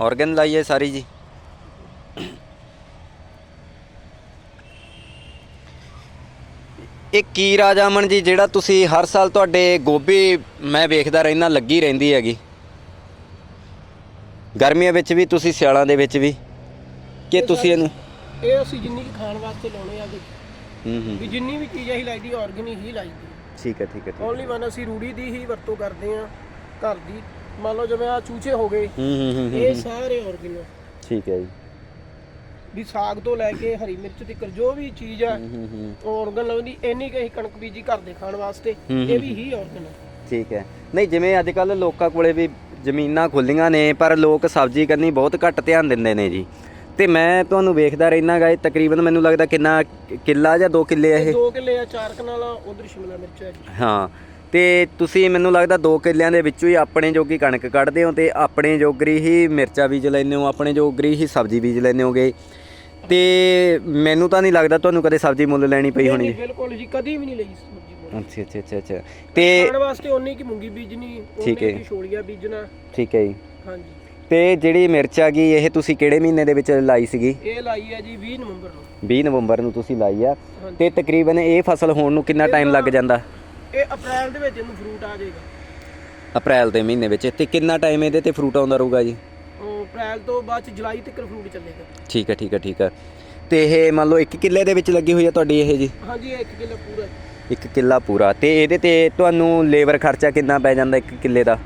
Organ ਲਾਈ ਹੈ ਸਾਰੀ ਜੀ। ਇਹ ਕੀ ਰਾਜਾਮਨ ਜੀ ਜਿਹੜਾ ਤੁਸੀਂ ਹਰ ਸਾਲ ਤੁਹਾਡੇ ਗੋਭੀ ਮੈਂ ਵੇਖਦਾ ਰਹਿਣਾ ਲੱਗੀ ਰਹਿੰਦੀ ਹੈਗੀ। ਗਰਮੀਆਂ ਵਿੱਚ ਵੀ ਤੁਸੀਂ ਸਿਆਲਾਂ ਦੇ ਵਿੱਚ ਵੀ। ਕਿ ਤੁਸੀਂ ਇਹਨੂੰ ਇਹ ਅਸੀਂ ਜਿੰਨੀ ਕੁ ਖਾਣ ਵਾਸਤੇ ਲਾਉਣੇ ਆ ਜੀ ਹੂੰ ਹੂੰ। ਵੀ ਜਿੰਨੀ ਵੀ ਚੀਜ਼ ਅਸੀਂ ਲਾਈਦੀ ਆਰਗਨ ਹੀ ਲਾਈਦੀ ਠੀਕ ਹੈ ਠੀਕ ਹੈ ਠੀਕ ਹੈ। ਓਨਲੀ ਵਨ ਅਸੀਂ ਰੂੜੀ ਦੀ ਹੀ ਵਰਤੋਂ ਕਰਦੇ ਆ ਘਰ ਦੀ। ਮੰਨ ਲਓ ਜਿਵੇਂ ਆ ਚੂਚੇ ਹੋ ਗਏ ਹੂੰ ਹੂੰ ਹੂੰ, ਇਹ ਹੂੰ। ਸਾਰੇ ਆਰਗਨ ਠੀਕ ਹੈ ਜੀ। ਵੀ ਸਾਗ ਤੋਂ ਲੈ ਕੇ ਹਰੀ ਮਿਰਚ ਤੱਕ ਜੋ ਵੀ ਚੀਜ਼ ਆ ਹੂੰ ਹੂੰ ਹੂੰ। ਆਰਗਨ ਲਾਉਂਦੀ ਇੰਨੀ ਕਿ ਅਸੀਂ ਕਣਕ ਬੀਜੀ ਘਰ ਦੇ ਖਾਣ ਵਾਸਤੇ ਹੂੰ, ਇਹ ਵੀ ਹੀ ਆਰਗਨ ਠੀਕ ਹੈ। ਨਹੀਂ ਜਿਵੇਂ ਅੱਜ ਕੱਲ ਲੋਕਾਂ ਕੋਲੇ ਵੀ ਜ਼ਮੀਨਾਂ ਖੁੱਲੀਆਂ ਨੇ ਪਰ ਲੋਕ ਸਬਜ਼ੀ ਕਰਨੀ ਬਹੁਤ ਘੱਟ ਧਿਆਨ ਦਿੰਦੇ ਨੇ ਜੀ। ਤੇ ਮੈਂ ਤੁਹਾਨੂੰ ਵੇਖਦਾ ਰਹਿਣਾ ਗਾ ਇਹ ਤਕਰੀਬਨ ਮੈਨੂੰ ਲੱਗਦਾ ਕਿੰਨਾ ਕਿੱਲਾ ਜਾਂ 2 ਕਿੱਲੇ ਆ ਇਹ? ਇਹ ਦੋ ਕਿੱਲੇ ਆ ਚਾਰ ਕਨਾਲ ਉਧਰ ਸ਼ਿਮਲਾ ਮਿਰਚ ਹੈ ਜੀ। ਹਾਂ। ਤੇ ਤੁਸੀਂ ਮੈਨੂੰ ਲੱਗਦਾ 2 ਕਿੱਲਿਆਂ ਦੇ ਵਿੱਚੋਂ ਹੀ ਆਪਣੇ ਜੋਗੀ ਕਣਕ ਕੱਢਦੇ ਹੋ ਤੇ ਆਪਣੇ ਜੋਗਰੀ ਹੀ ਮਿਰਚਾਂ ਬੀਜ ਲੈਂਦੇ ਹੋ ਆਪਣੇ ਜੋਗਰੀ ਹੀ ਸਬਜ਼ੀ ਬੀਜ ਲੈਂਦੇ ਹੋਗੇ। ਤੇ ਮੈਨੂੰ ਤਾਂ ਨਹੀਂ ਲੱਗਦਾ ਤੁਹਾਨੂੰ ਕਦੇ ਸਬਜ਼ੀ ਮੁੱਲ ਲੈਣੀ ਪਈ ਹੋਣੀ। ਬਿਲਕੁਲ ਜੀ ਕਦੀ ਵੀ ਨਹੀਂ ਲਈ ਸਬਜ਼ੀ ਮੁੱਲ। ਅੱਛਾ ਅੱਛਾ ਅੱਛਾ ਅੱਛਾ। ਤੇ ਖਾਣ ਵਾਸਤੇ ਓਨੀ ਕੀ ਮੂੰਗੀ ਬੀਜਣੀ ਠੀਕ ਹੈ। ਓਨੀ ਕੀ ਛੋਲੀਆਂ ਬੀਜਣਾ। ਠੀਕ ਹੈ ਜੀ। ਹਾਂਜੀ। ਤੇ ਜਿਹੜੀ ਮਿਰਚ ਆ ਗਈ ਇਹ ਤੁਸੀਂ ਕਿਹੜੇ ਮਹੀਨੇ ਦੇ ਵਿੱਚ ਲਾਈ ਸੀਗੀ? ਇਹ ਲਾਈ ਹੈ ਜੀ 20 ਨਵੰਬਰ ਨੂੰ। 20 ਨਵੰਬਰ ਨੂੰ ਤੁਸੀਂ ਲਾਈ ਆ। ਤੇ ਤਕਰੀਬਨ ਇਹ ਫਸਲ ਹੋਣ ਨੂੰ ਕਿੰਨਾ ਟਾਈਮ ਲੱਗ ਜਾਂਦਾ? ਇਹ ਅਪ੍ਰੈਲ ਦੇ ਵਿੱਚ ਇਹਨੂੰ ਫਰੂਟ ਆ ਜਾਏਗਾ। ਅਪ੍ਰੈਲ ਦੇ ਮਹੀਨੇ ਵਿੱਚ। ਤੇ ਕਿੰਨਾ ਟਾਈਮ ਇਹਦੇ ਤੇ ਫਰੂਟ ਆਉਂਦਾ ਰਹੂਗਾ ਜੀ? ਉਹ ਅਪ੍ਰੈਲ ਤੋਂ ਬਾਅਦ ਚ ਜੁਲਾਈ ਤੱਕ ਫਰੂਟ ਚੱਲੇਗਾ। ਠੀਕ ਹੈ ਠੀਕ ਹੈ ਠੀਕ ਹੈ। ਤੇ ਇਹ ਮੰਨ ਲਓ 1 ਕਿੱਲੇ ਦੇ ਵਿੱਚ ਲੱਗੀ ਹੋਈ ਆ ਤੁਹਾਡੀ ਇਹ ਜੀ? ਹਾਂਜੀ ਇਹ 1 ਕਿਲੋ ਪੂਰਾ ਜੀ। 1 ਕਿੱਲਾ ਪੂਰਾ। ਤੇ ਇਹਦੇ ਤੇ ਤੁਹਾਨੂੰ ਲੇਬਰ ਖਰਚਾ ਕਿੰਨਾ ਪੈ ਜਾਂਦਾ 1 ਕਿੱਲੇ ਦਾ?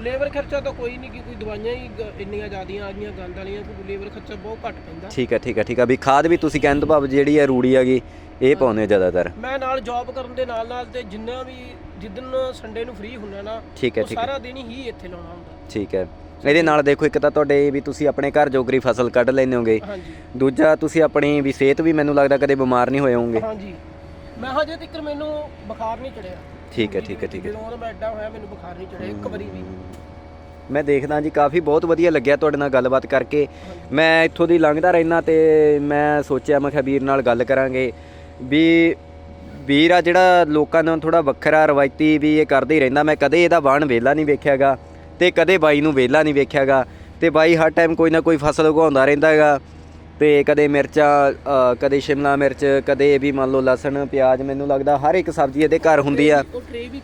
ਲੇਬਰ ਖਰਚਾ ਤਾਂ ਕੋਈ ਨਹੀਂ ਕਿ ਕੋਈ ਦਵਾਈਆਂ ਹੀ ਗ- ਇੰਨੀਆਂ ਜ਼ਿਆਦੀਆਂ ਆ ਗਈਆਂ ਗੰਦ ਵਾਲੀਆਂ ਕੋਈ ਲੇਬਰ ਖਰਚਾ ਬਹੁਤ ਘੱਟ ਪੈਂਦਾ। ਠੀਕ ਹੈ ਠੀਕ ਹੈ ਠੀਕ ਹੈ। ਵੀ ਖਾਦ ਵੀ ਤੁਸੀਂ ਕਹਿਣ ਤੋਂ ਭਾਵ ਜਿਹੜੀ ਆ ਰੂੜੀ ਹੈਗੀ ਇਹ ਪਾਉਂਦੇ ਹੋ ਜ਼ਿਆਦਾਤਰ? ਮੈਂ ਨਾਲ ਜੌਬ ਕਰਨ ਦੇ ਨਾਲ ਨਾਲ ਤੇ ਜਿੰਨਾ ਵੀ ਜਿੱਦਨ ਸੰਡੇ ਨੂੰ ਫ੍ਰੀ ਹੁੰਨਾ ਨਾ ਠੀਕ ਹੈ ਉਹ ਠੀਕ ਹੈ। ਸਾਰਾ ਦਿਨ ਹੀ ਇੱਥੇ ਲਾਉਣਾ ਹੁੰਦਾ। ਠੀਕ ਹੈ। ਇਹਦੇ ਨਾਲ ਦੇਖੋ ਇੱਕ ਤਾਂ ਤੁਹਾਡੇ ਵੀ ਤੁਸੀਂ ਆਪਣੇ ਘਰ ਜੋਗਰੀ ਫਸਲ ਕੱਢ ਲੈਂਦੇ ਹੋਗੇ। ਹਾਂਜੀ। ਦੂਜਾ ਤੁਸੀਂ ਆਪਣੀ ਵੀ ਸਿਹਤ ਵੀ ਮੈਨੂੰ ਲੱਗਦਾ ਕਦੇ ਬਿਮਾਰ ਨਹੀਂ ਹੋਏ ਹੋਵੋਗੇ। ਹਾਂਜੀ। ਮੈਂ ਹਜੇ ਤੱਕ ਮੈਨੂੰ ਬੁਖਾਰ ਨਹੀਂ ਚੜਿਆ। ਠੀਕ ਹੈ ਠੀਕ ਹੈ ਠੀਕ ਹੈ। ਜਦੋਂ ਦਾ ਐਡਾ ਹੋਇਆ ਮੈਨੂੰ ਬੁਖਾਰ ਨਹੀਂ ਚੜਿਆ ਇੱਕ ਵਾਰੀ ਵੀ। ਮੈਂ ਦੇਖਦਾ ਜੀ ਕਾਫੀ ਬਹੁਤ ਵਧੀਆ ਲੱਗਿਆ ਤੁਹਾਡੇ ਨਾਲ ਗੱਲਬਾਤ ਕਰਕੇ। ਮੈਂ ਇੱਥੋਂ ਦੀ ਲੰਘਦਾ ਰਹਿਣਾ ਤੇ ਮੈਂ ਸੋਚਿਆ ਮੈਂ ਕਿਹਾ ਵੀਰ ਨਾਲ ਗੱਲ ਕਰਾਂਗੇ। ਵੀ ਵੀਰ ਆ ਜਿਹੜਾ ਲੋਕਾਂ ਨੂੰ ਥੋੜਾ ਵੱਖਰਾ ਰਵਾਇਤੀ ਵੀ ਇਹ ਕਰਦੇ ਹੀ ਰਹਿੰਦਾ। ਮੈਂ ਕਦੇ ਇਹਦਾ ਬਾਣ ਵੇਲਾ ਨਹੀਂ ਵੇਖਿਆਗਾ ਤੇ ਕਦੇ ਬਾਈ ਨੂੰ ਵੇਲਾ ਨਹੀਂ ਵੇਖਿਆਗਾ। ਤੇ ਬਾਈ ਹਰ ਟਾਈਮ ਕੋਈ ਨਾ ਕੋਈ ਫਸਲ ਉਗਾਉਂਦਾ ਰਹਿੰਦਾ ਹੈਗਾ। ਤੇ ਕਦੇ ਮਿਰਚਾਂ ਕਦੇ ਸ਼ਿਮਲਾ ਮਿਰਚ ਕਦੇ ਵੀ ਮੰਨ ਲਓ ਲਸਣ ਪਿਆਜ਼ ਮੈਨੂੰ ਲੱਗਦਾ ਹਰ ਇੱਕ ਸਬਜ਼ੀ ਇਹਦੇ ਘਰ ਹੁੰਦੀ ਆ। ਉਹ ਟਰੇ ਵੀ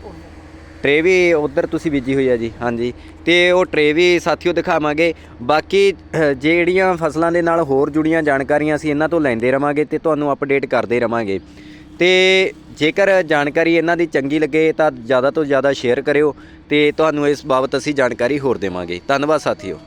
ਟਰੇ ਵੀ ਉਧਰ ਤੁਸੀਂ ਬੀਜੀ ਹੋਈ ਆ ਜੀ ਹਾਂਜੀ। ਤੇ ਉਹ ਟਰੇ ਵੀ ਸਾਥੀਓ ਦਿਖਾਵਾਂਗੇ। ਬਾਕੀ ਜਿਹੜੀਆਂ ਫਸਲਾਂ ਦੇ ਨਾਲ ਹੋਰ ਜੁੜੀਆਂ ਜਾਣਕਾਰੀਆਂ ਅਸੀਂ ਇਹਨਾਂ ਤੋਂ ਲੈਂਦੇ ਰਵਾਂਗੇ ਤੇ ਤੁਹਾਨੂੰ ਅਪਡੇਟ ਕਰਦੇ ਰਵਾਂਗੇ। ਤੇ ਜੇਕਰ ਜਾਣਕਾਰੀ ਇਹਨਾਂ ਦੀ ਚੰਗੀ ਲੱਗੇ ਤਾਂ ਜ਼ਿਆਦਾ ਤੋਂ ਜ਼ਿਆਦਾ ਸ਼ੇਅਰ ਕਰਿਓ ਤੇ ਤੁਹਾਨੂੰ ਇਸ ਬਾਬਤ ਅਸੀਂ ਜਾਣਕਾਰੀ ਹੋਰ ਦੇਵਾਂਗੇ। ਧੰਨਵਾਦ ਸਾਥੀਓ।